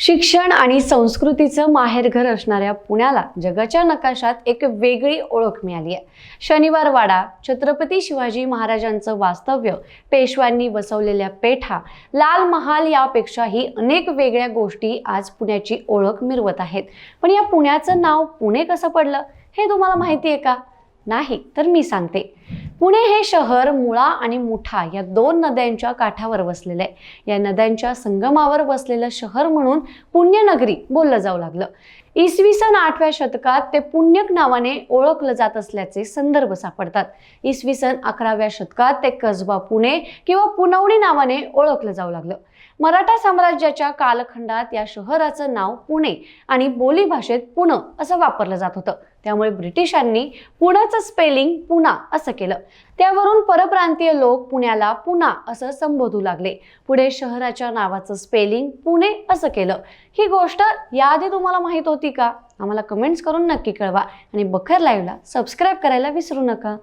शिक्षण आणि संस्कृतीचं माहेरघर असणाऱ्या पुण्याला जगाच्या नकाशात एक वेगळी ओळख मिळाली आहे. शनिवार वाडा छत्रपती शिवाजी महाराजांचं वास्तव्य पेशव्यांनी बसवलेल्या पेठा लाल महाल यापेक्षाही अनेक वेगळ्या गोष्टी आज पुण्याची ओळख मिरवत आहेत. पण या पुण्याचं नाव पुणे कसं पडलं हे तुम्हाला माहिती आहे का? नाही तर मी सांगते. पुणे हे शहर मुळा आणि मुठा या दोन नद्यांच्या काठावर वसलेलं आहे. या नद्यांच्या संगमावर वसलेलं शहर म्हणून पुण्यनगरी बोललं जाऊ लागलं. इसवी सन आठव्या शतकात ते पुण्यक नावाने ओळखलं जात असल्याचे संदर्भ सापडतात. इसवी सन अकराव्या शतकात ते कसबा पुणे किंवा पुनवणी नावाने ओळखलं जाऊ लागलं. मराठा साम्राज्याच्या कालखंडात या शहराचं नाव पुणे आणि बोलीभाषेत पुणे असं वापरलं जात होतं. त्यामुळे ब्रिटिशांनी पुण्याचं स्पेलिंग पुणा असं केलं. त्यावरून परप्रांतीय लोक पुण्याला पुणा असं संबोधू लागले. पुढे शहराच्या नावाचं स्पेलिंग पुणे असं केलं. ही गोष्ट याआधी तुम्हाला माहीत होती का? आम्हाला कमेंट्स करून नक्की कळवा आणि बखर लाईव्हला सबस्क्राईब करायला विसरू नका.